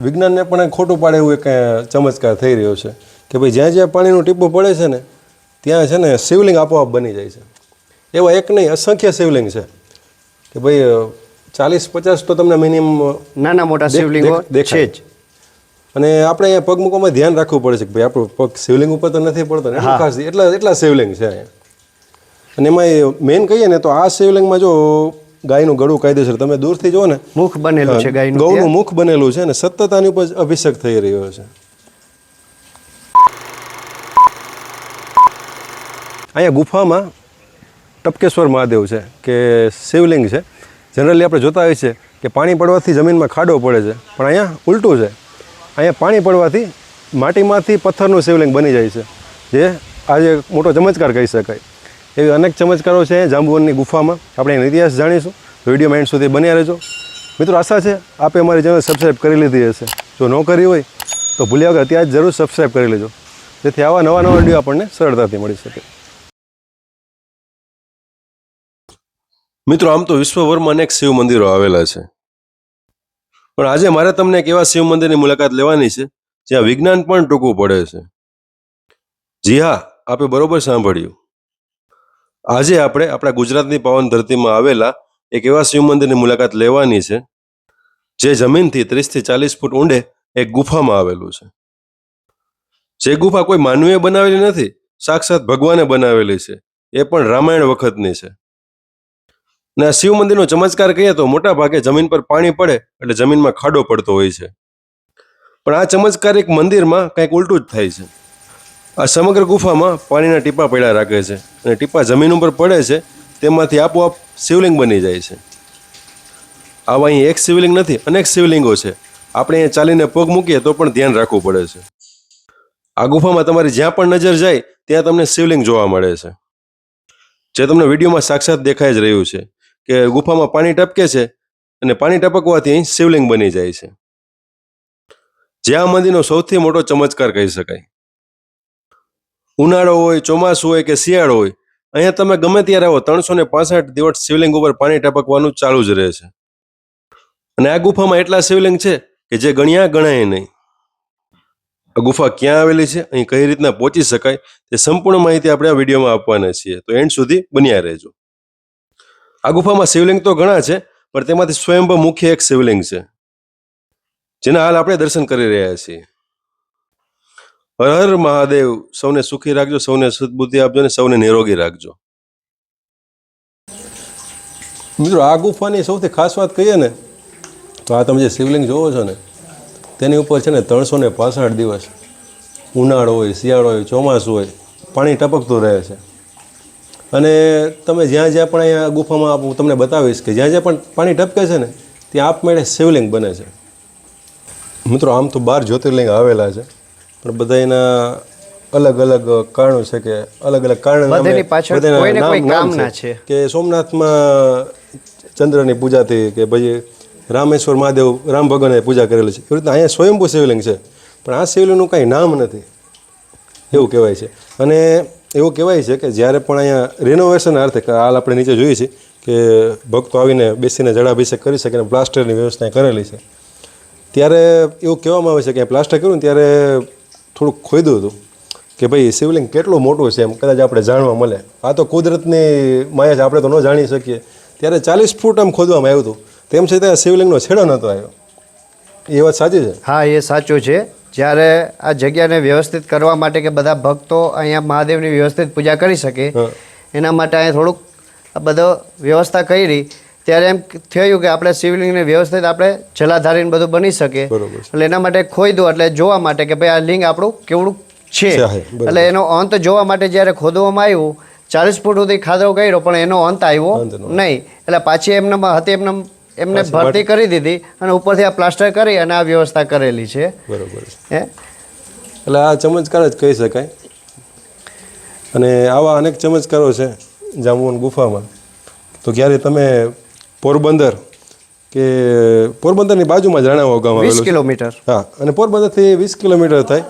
વિજ્ઞાનને પણ ખોટું પાડે એવું એક ચમત્કાર થઈ રહ્યો છે કે ભાઈ જ્યાં જ્યાં પાણીનું ટીપું પડે છે ને ત્યાં છે ને શિવલિંગ આપોઆપ બની જાય છે. એવા એક નહીં અસંખ્ય શિવલિંગ છે. કે ભાઈ ચાલીસ પચાસ તો તમને મિનિમમ નાના મોટા શિવલિંગ દેખાય. જ. અને આપણે અહીંયા પગ મૂકવામાં ધ્યાન રાખવું પડે છે કે ભાઈ આપણો પગ શિવલિંગ ઉપર તો નથી પડતો ને એટલું ખાસ એટલા એટલા શિવલિંગ છે અહીંયા. અને એમાં મેઇન કહીએ ને તો આ શિવલિંગમાં જો ગાયનું ગળું કાયદેસર તમે દૂરથી જુઓ ને મુખ બનેલું છે ગાયનું ગૌનું મુખ બનેલું છે અને સતત આની ઉપર અભિષેક થઈ રહ્યો છે. અહીંયા ગુફામાં ટપકેશ્વર મહાદેવ છે કે શિવલિંગ છે. જનરલી આપણે જોતા હોઈએ છીએ કે પાણી પડવાથી જમીનમાં ખાડો પડે છે પણ અહીંયા ઉલટું છે. અહીંયા પાણી પડવાથી માટીમાંથી પથ્થરનું શિવલિંગ બની જાય છે જે આજે મોટો ચમત્કાર કહી શકાય. એવી અનેક ચમત્કારો છે જાંબુવનની ગુફામાં. આપણે એનો ઇતિહાસ જાણીશું. વીડિયો માઇન્ડ સુધી બન્યા રહેજો. મિત્રો, આશા છે આપે અમારી ચેનલ સબસ્ક્રાઈબ કરી લીધી હશે. જો ન કરી હોય, તો ભૂલ્યા વગર અત્યારે જરૂર સબસ્ક્રાઈબ કરી લેજો. જેથી આવા નવા નવા વીડિયો આપણને સરળતાથી મળી શકે. મિત્રો, આમ તો વિશ્વભરમાં અનેક શિવ મંદિરો આવેલા છે. પણ આજે મારે તમને એક એવા શિવ મંદિરની મુલાકાત લેવાની છે, જ્યાં વિજ્ઞાન પણ ટૂંકું પડે છે. જી હા, આપે બરોબર સાંભળ્યું. આજે આપણે આપણા ગુજરાતની પાવન ધરતીમાં આવેલા એક એવા શિવ મંદિરની મુલાકાત લેવાની છે, જે જમીનથી ત્રીસથી ચાલીસ ફૂટ ઊંડે એક ગુફામાં આવેલું છે. જે ગુફા કોઈ માનવીએ બનાવેલી નથી, સાક્ષાત ભગવાને બનાવેલી છે. એ પણ રામાયણ વખતની છે. ને આ શિવ મંદિરનો ચમત્કાર કહીએ તો મોટા ભાગે જમીન પર પાણી પડે એટલે જમીનમાં ખાડો પડતો હોય છે. પણ આ ચમત્કારિક મંદિરમાં કંઈક ઉલટું જ થાય છે. આ સમગ્ર ગુફામાં પાણીના ટીપા પડ્યા રાખે છે અને ટીપા જમીન ઉપર પડે છે, તેમાંથી આપોઆપ શિવલિંગ બની જાય છે. આવા અહીં એક શિવલિંગ નથી, અનેક શિવલિંગો છે. આપણે અહીંયા ચાલીને પગ મૂકીએ તો પણ ધ્યાન રાખવું પડે છે. આ ગુફામાં તમારી જ્યાં પણ નજર જાય, ત્યાં તમને શિવલિંગ જોવા મળે છે. જે તમને વિડીયોમાં સાક્ષાત દેખાઈ જ રહ્યું છે કે ગુફામાં પાણી ટપકે છે અને પાણી ટપકવાથી અહીં શિવલિંગ બની જાય છે. જે આ મંદિરનો સૌથી મોટો ચમત્કાર કહી શકાય. ઉનાળો હોય, ચોમાસું હોય કે શિયાળો હોય, અહીંયા તમે ગમે ત્યારે આવો, ત્રણસો ને પાસઠ દિવસ શિવલિંગ ઉપર પાણી ટપકવાનું ચાલુ જ રહે છે. અને આ ગુફામાં એટલા શિવલિંગ છે કે જે ગણ્યા ગણાય નહીં. આ ગુફા ક્યાં આવેલી છે, અહીં કઈ રીતના પહોંચી શકાય, તે સંપૂર્ણ માહિતી આપણે આ વિડીયોમાં આપવાના છીએ. તો એન્ડ સુધી બન્યા રહેજો. આ ગુફામાં શિવલિંગ તો ઘણા છે, પણ તેમાંથી સ્વયંભ મુખ્ય એક શિવલિંગ છે. જેના હાલ આપણે દર્શન કરી રહ્યા છીએ. હર હર મહાદેવ, સૌને સુખી રાખજો, સૌને સદબુદ્ધિ આપજો અને સૌને નિરોગી રાખજો. મિત્રો, આ ગુફાની સૌથી ખાસ વાત કહીએ ને, તો આ તમે જે શિવલિંગ જોવો છો ને, તેની ઉપર છે ને ત્રણસો ને પાસઠ દિવસ ઉનાળો હોય, શિયાળો હોય, ચોમાસું હોય, પાણી ટપકતું રહે છે. અને તમે જ્યાં જ્યાં પણ અહીંયા ગુફામાં હું તમને બતાવીશ કે જ્યાં જ્યાં પણ પાણી ટપકે છે ને, ત્યાં આપમેળે શિવલિંગ બને છે. મિત્રો, આમ તો બાર જ્યોતિર્લિંગ આવેલા છે. પણ બધા એના અલગ અલગ કારણો છે કે અલગ અલગ કારણ બધાની છે. કે સોમનાથમાં ચંદ્રની પૂજાથી કે પછી રામેશ્વર મહાદેવ રામ ભગવાને પૂજા કરેલી છે. એવી રીતના અહીંયા સ્વયંભૂ શિવલિંગ છે. પણ આ શિવલિંગનું કાંઈ નામ નથી. એવું કહેવાય છે. અને એવું કહેવાય છે કે જ્યારે પણ અહીંયા રિનોવેશન અર્થે હાલ આપણે નીચે જોઈએ છીએ કે ભક્તો આવીને બેસીને જળાભિષેક કરી શકે અને પ્લાસ્ટરની વ્યવસ્થા કરેલી છે. ત્યારે એવું કહેવામાં આવે છે કે પ્લાસ્ટર કર્યું ત્યારે થોડુંક ખોદ્યું હતું કે ભાઈ શિવલિંગ કેટલું મોટું છે એમ કદાચ આપણે જાણવા મળે. આ તો કુદરતની માયા છે આપણે તો ન જાણી શકીએ. ત્યારે ચાલીસ ફૂટ આમ ખોદવામાં આવ્યું હતું. તેમ છતાં શિવલિંગનો છેડો નહોતો આવ્યો. એ વાત સાચી છે? હા એ સાચું છે. જ્યારે આ જગ્યાને વ્યવસ્થિત કરવા માટે કે બધા ભક્તો અહીંયા મહાદેવની વ્યવસ્થિત પૂજા કરી શકે એના માટે અહીંયા થોડુંક આ બધો વ્યવસ્થા કરી ત્યારે એમ થયું કે આપણે શિવલિંગને વ્યવસ્થિત આપણે જલાધારીને બધું બની શકે એટલે એના માટે ખોદ્યું એટલે જોવા માટે કે ભાઈ આ લિંગ આપણું કેવડું છે. એટલે એનો અંત જોવા માટે જ્યારે ખોદવામાં આવ્યું ચાલીસ ફૂટ સુધી ખાધો કર્યો પણ એનો અંત આવ્યો નહીં. એટલે પાછી એમને હતી એમને એમને ભરતી કરી દીધી અને ઉપરથી આ પ્લાસ્ટર કરી અને આ વ્યવસ્થા કરેલી છે. બરોબર. હે? એટલે આ ચમત્કાર જ કહી શકાય. અને આવા અનેક ચમત્કારો છે જામુન ગુફામાં. તો ક્યારે તમે પોરબંદર કે પોરબંદરની બાજુમાં જ રાણાવાવ ગામ આવેલું કિલોમીટર. હા અને પોરબંદરથી વીસ કિલોમીટર થાય.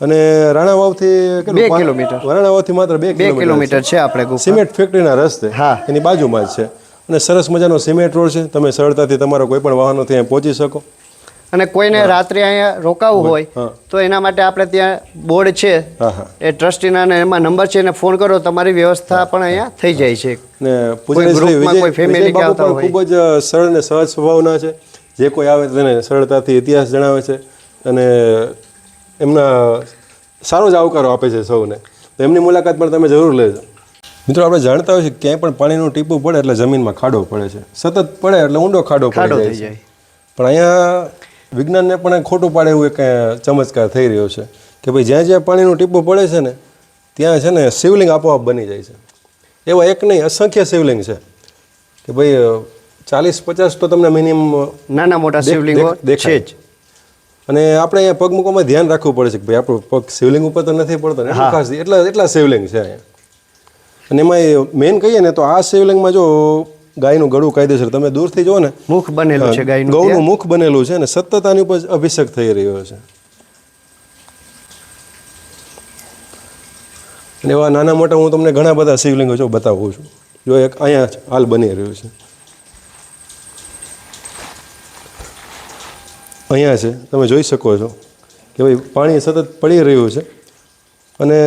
અને રાણાવાવથી કેટલું? બે કિલોમીટર. રાણાવાવથી માત્ર બે કિલોમીટર છે. આપણે સિમેન્ટ ફેક્ટરીના રસ્તે. હા. એની બાજુમાં જ છે. અને સરસ મજાનો સિમેન્ટ રોડ છે. તમે સરળતાથી તમારા કોઈ પણ વાહનોથી અહીં પહોંચી શકો. અને કોઈને રાત્રે અહીંયા રોકાવું હોય. તો એના માટે આપણે ત્યાં બોર્ડ છે. એ ટ્રસ્ટીના એમાં નંબર છે એને ફોન કરો તમારી વ્યવસ્થા પણ અહીંયા થઈ જાય છે. ખૂબ જ સરળ ને સહજ સ્વભાવના છે. જે કોઈ આવે તેને સરળતાથી ઇતિહાસ જણાવે છે અને એમના સારો જ આવકારો આપે છે સૌને. તો એમની મુલાકાત પણ તમે જરૂર લેજો. મિત્રો આપણે જાણતા હોય છે કે ક્યાંય પણ પાણીનું ટીપું પડે એટલે જમીનમાં ખાડો પડે છે. સતત પડે એટલે ઊંડો ખાડો જાય છે. જાય. પણ અહીંયા વિજ્ઞાનને પણ ખોટું પાડે એવું એક ચમત્કાર થઈ રહ્યો છે કે ભાઈ જ્યાં જ્યાં પાણીનું ટીપું પડે છે ને ત્યાં છે ને શિવલિંગ આપોઆપ બની જાય છે. એવા એક નહીં અસંખ્ય શિવલિંગ છે. કે ભાઈ ચાલીસ પચાસ તો તમને મિનિમમ નાના મોટા શિવલિંગ દેખાય. જ. અને આપણે અહીંયા પગ મૂકવામાં ધ્યાન રાખવું પડે છે કે ભાઈ આપણો પગ શિવલિંગ ઉપર તો નથી પડતો ને ખાસ એટલા એટલા શિવલિંગ છે અહીંયા. અને એમાં મેઇન કહીએ ને તો આ શિવલિંગમાં જો ગાયનું ગળું કાયદેસર તમે દૂરથી જુઓ ને મુખ બનેલું છે ગાયનું ગૌનું મુખ બનેલું છે અને સતત આની ઉપર અભિષેક થઈ રહ્યો છે. અને એવા નાના મોટા હું તમને ઘણા બધા શિવલિંગો જો બતાવું છું. જો એક અહીંયા હાલ બની રહ્યું છે. અહીંયા છે તમે જોઈ શકો છો કે ભાઈ પાણી સતત પડી રહ્યું છે. અને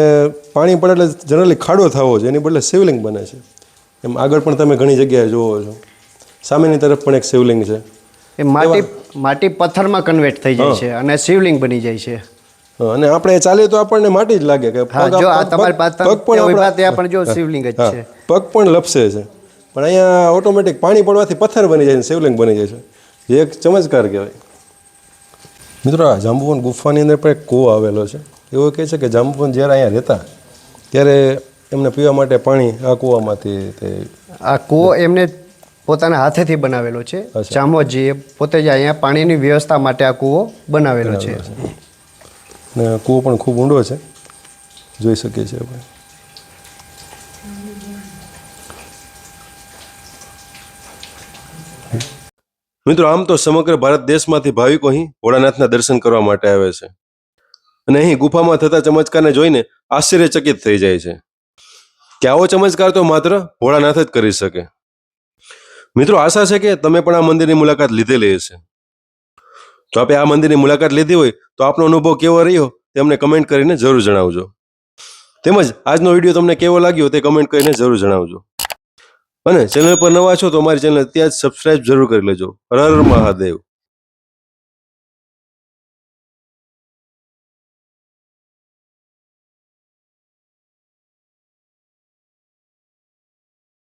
પાણી પડે એટલે જનરલી ખાડો થવો છે એની બદલે શિવલિંગ બને છે. એમ આગળ પણ તમે ઘણી જગ્યાએ જુઓ છો. સામેની તરફ પણ એક શિવલિંગ છે. એ માટી માટી પથ્થરમાં કન્વર્ટ થઈ જાય છે અને શિવલિંગ બની જાય છે. અને આપણે ચાલીએ તો આપણને માટી જ લાગે કે પગ જો આ તમારી પાસે પગ પણ ઊભા પણ જો શિવલિંગ જ છે. પગ પણ લપસે છે. પણ અહીંયા ઓટોમેટિક પાણી પડવાથી પથ્થર બની જાય છે શિવલિંગ બની જાય છે. જે એક ચમત્કાર કહેવાય. મિત્રો આ જાંબુવન ગુફાની અંદર પણ એક કૂવો આવેલો છે. એવો કહે છે કે જાંબુવન જ્યારે અહીંયા રહેતા ત્યારે એમને પીવા માટે પાણી આ કૂવામાંથી તે આ કૂવો એમને પોતાના હાથેથી બનાવેલો છે. ચામોજીએ પોતે જ અહીંયા પાણીની વ્યવસ્થા માટે આ કૂવો બનાવેલો છે. ને કૂવો પણ ખૂબ ઊંડો છે. જોઈ શકીએ છીએ આપણે. મિત્રો આમ તો સમગ્ર ભારત દેશમાંથી ભાવિકો અહીં ભોળાનાથના દર્શન કરવા માટે આવે છે. અને અહીં ગુફામાં થતા ચમત્કારને જોઈને આશ્ચર્યચકિત થઈ જાય છે. કે આવો ચમત્કાર તો માત્ર ભોળાનાથ જ કરી શકે. મિત્રો, આશા છે કે તમે પણ આ મંદિરની મુલાકાત લીધેલી હશે. જો આપે આ મંદિરની મુલાકાત લીધી હોય તો આપનો અનુભવ કેવો રહ્યો તે અમને કમેન્ટ કરીને જરૂર જણાવજો. તેમજ આજનો વીડિયો તમને કેવો લાગ્યો તે કમેન્ટ કરીને જરૂર જણાવજો. અને ચેનલ પર નવા છો તો અમારી ચેનલ ત્યાં જ સબસ્ક્રાઇબ જરૂર કરી લેજો. હર હર મહાદેવ.